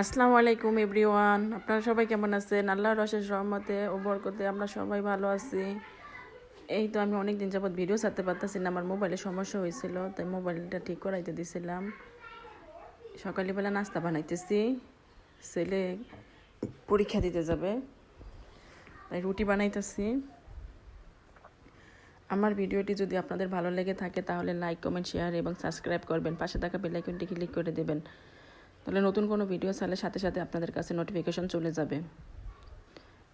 আসসালামু আলাইকুম এভরিওয়ান। আপনারা সবাই কেমন আছেন? আল্লাহর রসের রহমতে ও বরকতে আমরা সবাই ভালো আছি। এই তো আমি অনেক দিন যাবত ভিডিও ছাড়তে পারতেছি না, আমার মোবাইলে সমস্যা হয়েছিল, তাই মোবাইলটা ঠিক করাইতে দিছিলাম। সকালবেলা নাস্তা বানাইতেছি, ছেলে পরীক্ষা দিতে যাবে, তাই রুটি বানাইতেছি। আমার ভিডিওটি যদি আপনাদের ভালো লেগে থাকে, তাহলে লাইক কমেন্ট শেয়ার এবং সাবস্ক্রাইব করবেন। পাশে থাকা বেলাইকনটি ক্লিক করে দেবেন। তাহলে নতুন কোনো ভিডিও ছাড়লে সাথে সাথে আপনাদের কাছে নোটিফিকেশন চলে যাবে।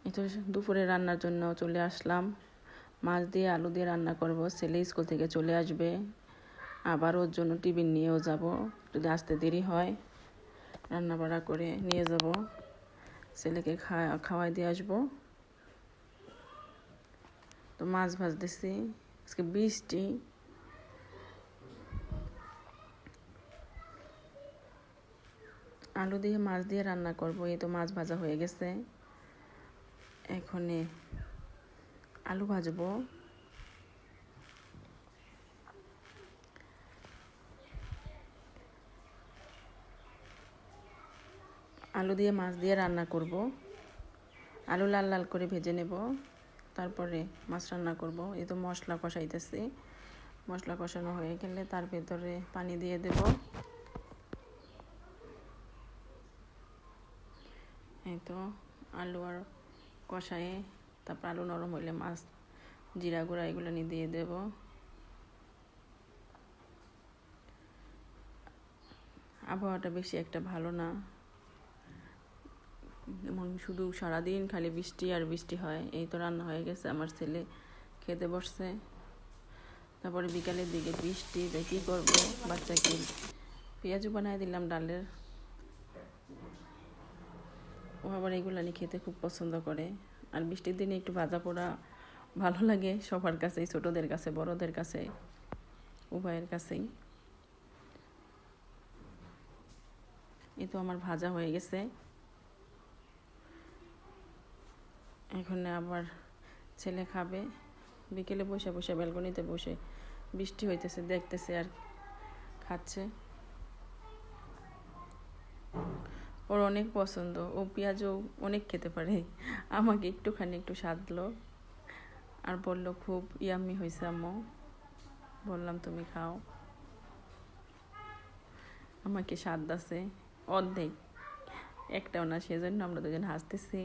এই তো দুপুরে রান্নার জন্য চলে আসলাম। মাছ দিয়ে আলু দিয়ে রান্না করব। ছেলে স্কুল থেকে চলে আসবে। আবার ওর জন্য টিফিন নিয়েও যাব। যদি আসতে দেরি হয়, রান্না বাড়া করে নিয়ে যাব। ছেলেকে খাওয়াই দিয়ে আসব। তো মাছ ভাজতেছি। আজকে বৃষ্টি। আলু দিয়ে মাছ দিয়ে রান্না করব, এই তো মাছ ভাজা হয়ে গেছে। এখনে আলু ভাজবো। আলু দিয়ে মাছ দিয়ে রান্না করব। আলু লাল লাল করে ভেজে নেব, তারপরে মাছ রান্না করব। এই তো মশলা কষাইতেছি। মশলা কষানো হয়ে গেলে তার ভেতরে পানি দিয়ে দেব। এই তো আলু আর কষায়ে, তারপর আলু নরম হইলে মাছ, জিরা গুঁড়া এগুলো নিয়ে দিয়ে দেব। আবহাওয়াটা বেশি একটা ভালো না। এমন শুধু সারাদিন খালি বৃষ্টি আর বৃষ্টি হয়, এই তো রান্না হয়ে গেছে, আমার ছেলে খেতে বসছে। তারপরে বিকালের দিকে বৃষ্টি কী করব? বাচ্চাকে পেঁয়াজও বানাই দিলাম ডালের। ও আবার এগুলো নিয়ে খেতে খুব পছন্দ করে। আর বৃষ্টির দিনে একটু ভাজা পোড়া ভালো লাগে সবার কাছেই, ছোটোদের কাছে, বড়দের কাছে, উভয়ের কাছেই। এই তো আমার ভাজা হয়ে গেছে। এখন আবার ছেলে খাবে। বিকেলে বসে বসে ব্যালকনিতে বসে বৃষ্টি হইতেছে, দেখতেছে আর খাচ্ছে। ওর অনেক পছন্দ। ও পেঁয়াজও অনেক খেতে পারে। আমাকে একটুখানি একটু সাধলো আর বলল, খুব ইয়াম্মি হয়েছে আম্মু। বললাম, তুমি খাও। আমাকে স্বাদ আছে অর্ধেক। একটাও না, সেজন্য আমরা দুজন হাসতেছি।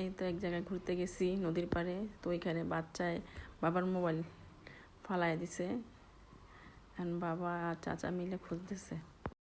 এই তো এক জায়গায় ঘুরতে গেছি নদীর পাড়ে। তো ওইখানে বাচ্চায় বাবার মোবাইল ফালাই দিছে। বাবা চাচা মিলে খুঁজতেছে।